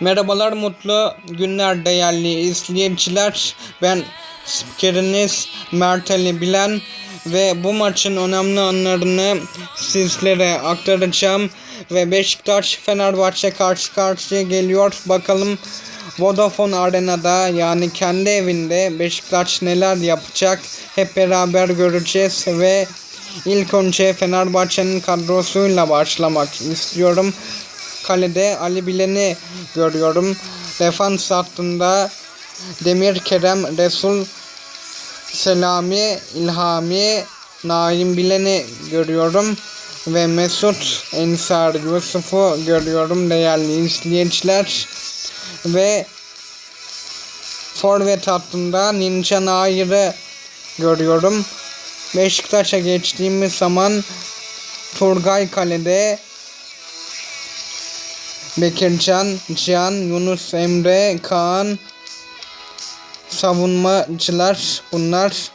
Merhabalar mutlu günler değerli izleyiciler. Ben spikeriniz Mert Ali Bilen ve bu maçın önemli anlarını sizlere aktaracağım. Ve Beşiktaş Fenerbahçe karşı karşıya geliyor. Bakalım Vodafone Arena'da yani kendi evinde Beşiktaş neler yapacak hep beraber göreceğiz ve ilk önce Fenerbahçe'nin kadrosuyla başlamak istiyorum. Kalede Ali Bilen'i görüyorum. Defans hattında Demir Kerem, Resul Selami, İlhami, Naim Bilen'i görüyorum. Ve Mesut Ensar Yusuf'u görüyorum değerli izleyiciler. Ve Forvet hattında Ninja Nair'i görüyorum. Beşiktaş'a geçtiğimiz zaman Turgay Kale'de Bekircan, Cihan, Yunus Emre, Kaan savunmacılar bunlar.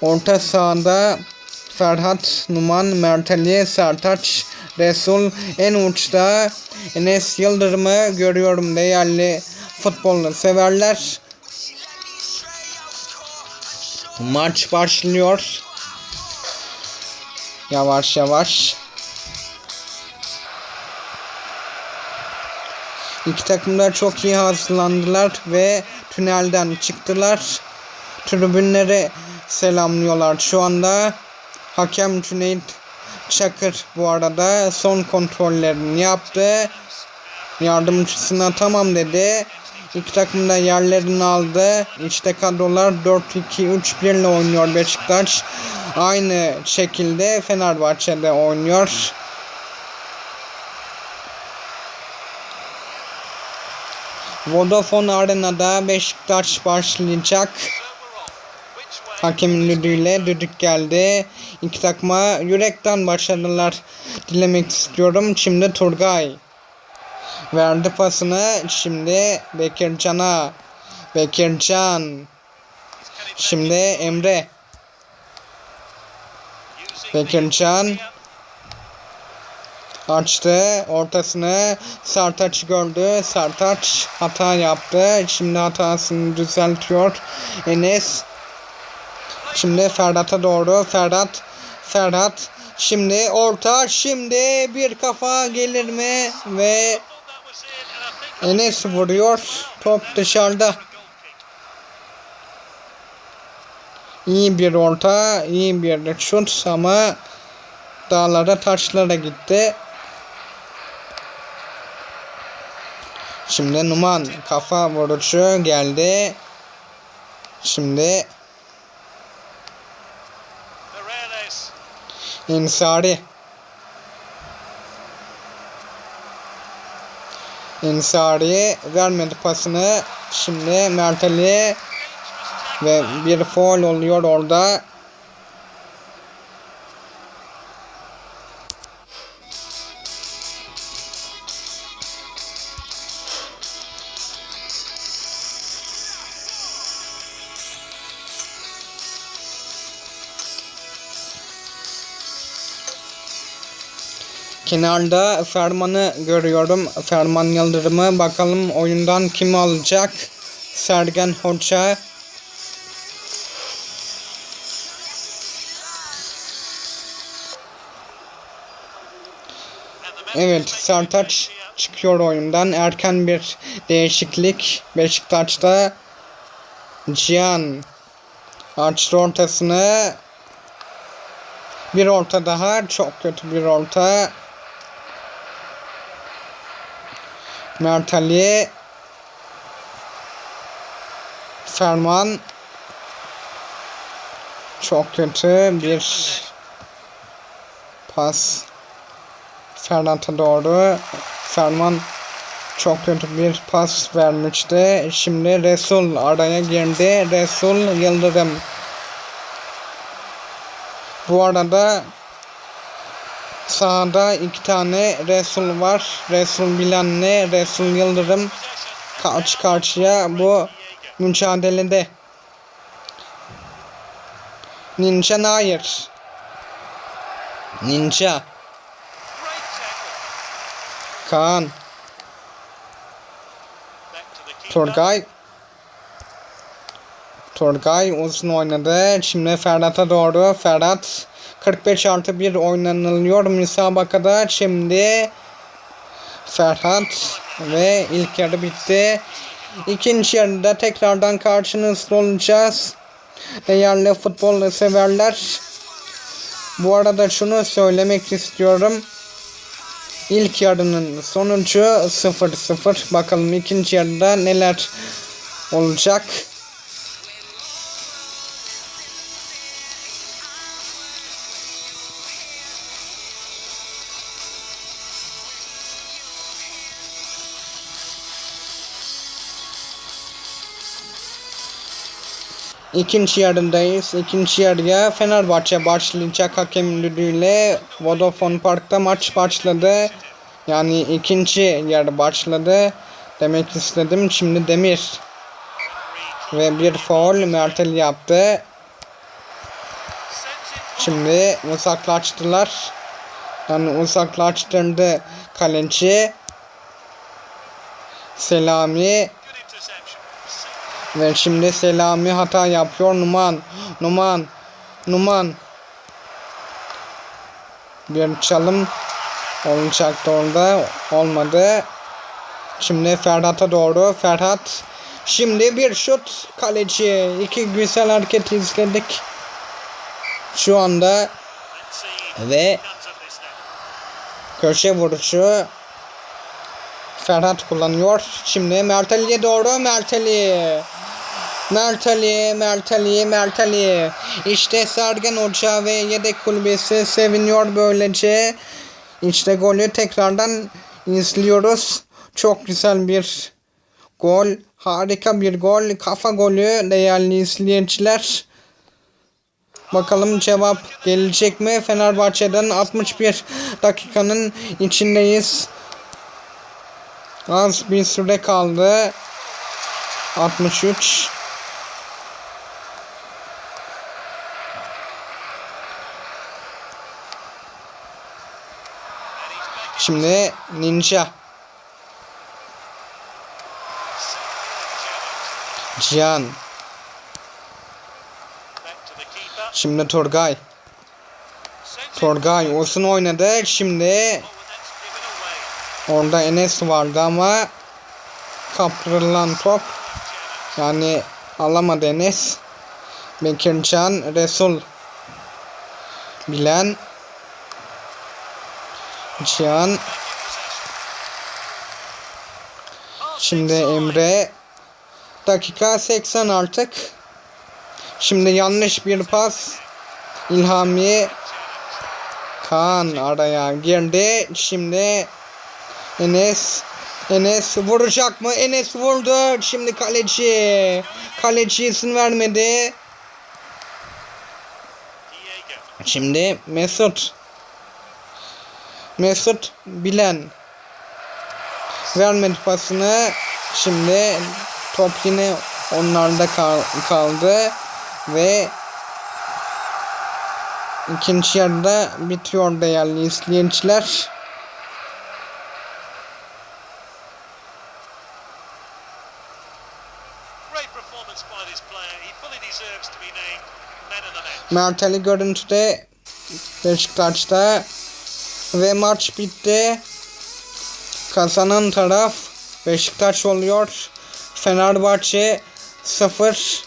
Orta sahada Ferhat Numan, Merteli, Sertaç, Resul en uçta Enes Yıldırım'ı görüyorum değerli futbol severler. Maç başlıyor. Yavaş yavaş. İki takım da çok iyi hazırlandılar ve tünelden çıktılar. Tribünleri selamlıyorlar şu anda. Hakem Cüneyt Çakır bu arada son kontrollerini yaptı. Yardımcısına tamam dedi. İki takım da yerlerini aldı. İşte kadrolar 4-2-3-1 ile oynuyor Beşiktaş. Aynı şekilde Fenerbahçe'de oynuyor. Vodafone Arena'da Beşiktaş başlayacak. Hakemin düdüğüyle düdük geldi. İki takıma yürekten başarılar dilemek istiyorum. Şimdi Turgay. Verdi pasını. Şimdi Bekircan'a. Bekircan. Şimdi Emre. Bekircan. Açtı ortasını Sertaç gördü. Sertaç hata yaptı. Şimdi hatasını düzeltiyor. Enes. Şimdi Ferhat'a doğru. Ferhat. Ferhat. Şimdi orta. Şimdi bir kafa gelir mi? Ve Enes vuruyor. Top dışarıda. İyi bir orta. iyi bir şut ama dağlara taşlara gitti. Şimdi Numan kafa vuruşu geldi. Şimdi İnsari. İnsari vermedi pasını. Şimdi Merteli ve bir foul oluyor orada. Kenarda Ferman'ı görüyorum. Ferman Yıldırım'ı. Bakalım oyundan kim alacak? Sergen Hoca. Evet Sertaç çıkıyor oyundan. Erken bir değişiklik. Beşiktaş'ta Cihan açtı ortasını. Bir orta daha. Çok kötü bir orta. Mert Ali Ferman çok kötü bir pas Ferhat'a doğru Ferman çok kötü bir pas vermişti. Şimdi Resul araya girdi. Resul Yıldırım. Bu arada Sağda iki tane Resul var. Resul Bilen'le Resul Yıldırım karşı karşıya bu mücadelede. Ninja Nair. Ninja. Kaan. Turgay. Turgay uzun oynadı. Şimdi Ferhat'a doğru. Ferhat 45 artı 1 oynanılıyor müsabakada. Şimdi Ferhat ve ilk yarı bitti. İkinci yarıda tekrardan karşınızda olacağız. Değerli futbol severler. Bu arada şunu söylemek istiyorum. İlk yarının sonucu 0-0. Bakalım ikinci yarıda neler olacak. İkinci yarındayız. İkinci yarıya Fenerbahçe başlayacak hakem Vodafone Park'ta maç başladı. Yani ikinci yarı başladı. Demek istedim. Şimdi Demir ve bir foul Mertel yaptı. Şimdi uzaklaştılar. Yani uzaklaştırdı kaleci. Selami ve şimdi Selami hata yapıyor. Numan. Numan. Numan. Bir çalım olacaktı orada. Olmadı. Şimdi Ferhat'a doğru. Ferhat. Şimdi bir şut. Kaleci. İki güzel hareket izledik. Şu anda ve köşe vuruşu Ferhat kullanıyor. Şimdi Merteli'ye doğru Merteli. Merteli, Merteli, Merteli. İşte Sergen Hoca ve yedek kulübesi seviniyor böylece. İşte golü tekrardan izliyoruz. Çok güzel bir gol. Harika bir gol. Kafa golü değerli izleyiciler. Bakalım cevap gelecek mi? Fenerbahçe'den 61 dakikanın içindeyiz. Az bir süre kaldı. 63. Şimdi Ninja. Cihan. Şimdi Turgay. Turgay uzun oynadı. Şimdi orada Enes vardı ama kaptırılan top yani alamadı Enes. Bekircan, Resul Bilen Cihan Şimdi Emre dakika 80 artık Şimdi yanlış bir pas İlhami Kaan araya girdi şimdi Enes Enes vuracak mı? Enes vurdu. Şimdi kaleci. Kaleci izin vermedi. Şimdi Mesut. Mesut Bilen. Vermedi pasını. Şimdi top yine onlarda kal kaldı. Ve ikinci yarıda bitiyor değerli izleyiciler. Mertel'i görüntüde Beşiktaş'ta ve maç bitti. Kazanan taraf Beşiktaş oluyor. Fenerbahçe 0